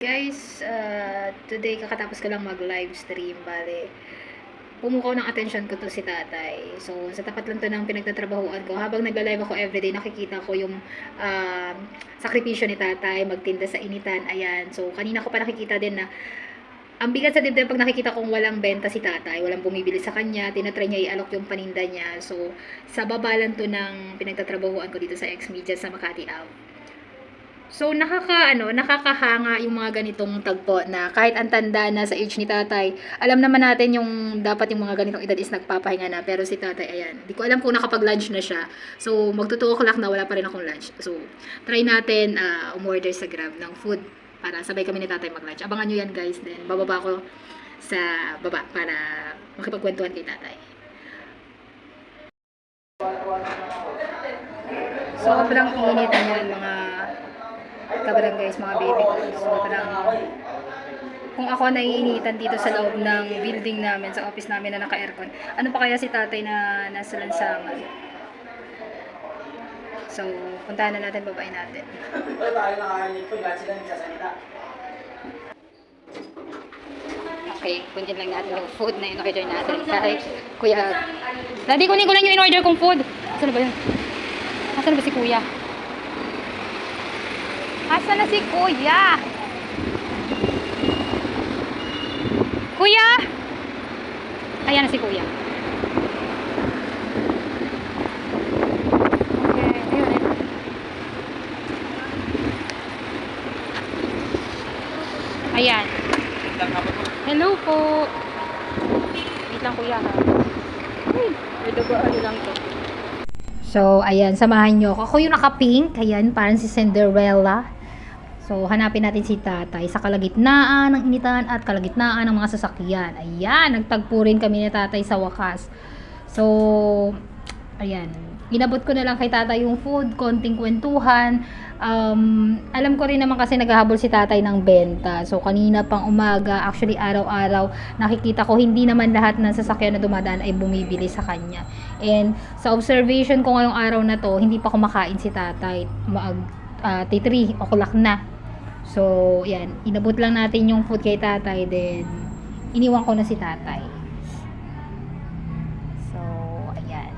Guys, uh, today kakatapos ko lang mag-live stream. Bale, pumukaw ng attention ko to si tatay. So, sa tapat lang to ng pinagtatrabahuan ko. Habang nag-live ako everyday, nakikita ko yung um, sakripisyo ni tatay, magtinda sa initan. Ayan. So, kanina ko pa nakikita din na ang bigat sa dibdib pag nakikita kong walang benta si tatay, walang bumibili sa kanya, tinatry niya ialok yung paninda niya. So, sa baba lang to ng pinagtatrabahuan ko dito sa X-Media sa Makati Ave. So, nakaka, ano, nakakahanga yung mga ganitong tagpo na kahit ang tanda na sa age ni tatay, alam naman natin yung dapat yung mga ganitong edad is nagpapahinga na. Pero si tatay, ayan, di ko alam kung nakapag-lunch na siya. So, magto 2 o'clock na wala pa rin akong lunch. So, try natin uh, umorder sa Grab ng food para sabay kami ni tatay mag-lunch. Abangan nyo yan guys. Then, bababa ko sa baba para makipagkwentuhan kay tatay. Sobrang init niyan mga kabarangays, mga baby ko. Sobrang kung ako naiinitan dito sa loob ng building namin, sa office namin na naka-aircon, ano pa kaya si tatay na nasa lansangan? So, puntahan na natin, babae natin. Okay, kunin lang natin yung food na in-order natin. Kay Kuya. Daddy, kunin ko lang yung in-order kong food. Saan ba yun? Asan ba si Kuya? Asan na si Kuya? Kuya! Ayan na si Kuya. Ayan. Hello po. Wait lang kuya ha. Uy, dugaan lang to. So, ayan, samahan nyo ako. Ako yung naka-pink. Ayan, parang si Cinderella. So, hanapin natin si tatay sa kalagitnaan ng initan at kalagitnaan ng mga sasakyan. Ayan, nagtagpo rin kami ni tatay sa wakas. So, ayan, inabot ko na lang kay tatay yung food, konting kwentuhan. Um, alam ko rin naman kasi naghahabol si tatay ng benta. So, kanina pang umaga, actually araw-araw, nakikita ko hindi naman lahat ng sasakyan na dumadaan ay bumibili sa kanya. And sa observation ko ngayong araw na to, hindi pa kumakain si tatay. Mag, uh, 3 o'clock na. So, yan. Inabot lang natin yung food kay tatay. Then, iniwan ko na si tatay. So, ayan.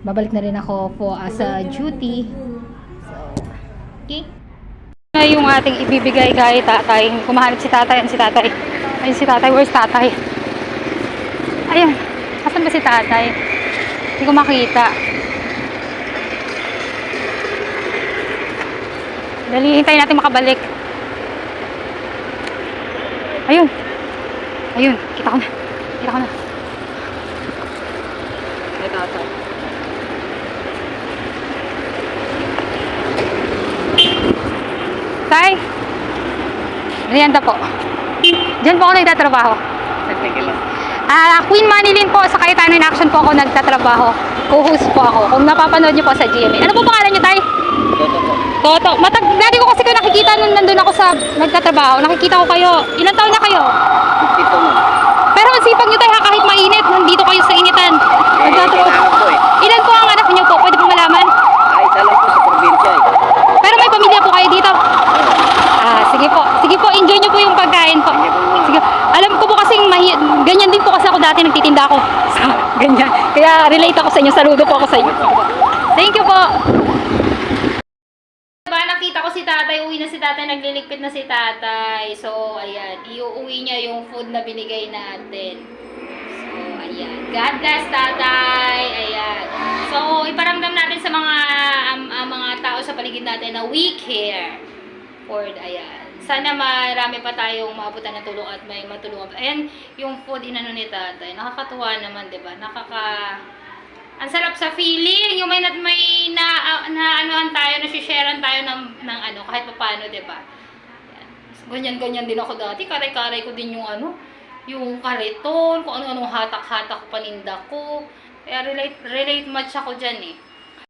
Babalik na rin ako po as a duty. So, okay. Na yung ating ibibigay kay tatay. Kumahanap si tatay. Ano si tatay? Ayun si tatay. Where's tatay? Ayan. Asan ba si tatay? Hindi ko makita. Dali, hintayin natin makabalik. Ayun. Ayun. Kita ko na. Kita ko na. Ito, ito. Tay! Merienda po. Diyan po ako nagtatrabaho. Ah, Queen Manilin po sa Cayetano in Action po ako nagtatrabaho. Co-host po ako. Kung napapanood niyo po sa GMA. Ano po pangalan niyo, Tay? Po. Toto. Matag dati ko kasi kayo nakikita nung nandun ako sa nagtatrabaho. Nakikita ko kayo. Ilang taon na kayo? Dito mo. Pero ang sipag niyo tayo kahit mainit, nandito kayo sa initan. Nagtatrabaho. Kailangan po eh. Ilan po ang anak niyo po? Pwede pong malaman? Ay, isa lang po sa probinsya eh. Pero may pamilya po kayo dito. Ah, sige po. Sige po, enjoy niyo po yung pagkain po. Sige. Alam ko po kasing mahi ganyan din po kasi ako dati nagtitinda ako. So, ganyan. Kaya relate ako sa inyo. Saludo po ako sa inyo. Thank you po. Diba, nakita ko si tatay, uwi na si tatay, nagliligpit na si tatay. So, ayan, iuuwi niya yung food na binigay natin. So, ayan. God bless tatay. Ayan. So, iparamdam natin sa mga um, uh, mga tao sa paligid natin na we care. Ford, ayan. Sana marami pa tayong maabutan ng tulong at may matulungan. Ayan, yung food inano ni tatay. Nakakatuwa naman, di ba? Nakaka... Sarap sa feeling. Yung may, may na, ah, na anuhan tayo, na-sharean tayo ng, ng ano, kahit pa paano, ba? Ayan. Ganyan-ganyan din ako dati. Karay-karay ko din yung ano, yung kariton, kung ano-anong hatak-hatak paninda ko. Kaya relate, relate much ako dyan eh.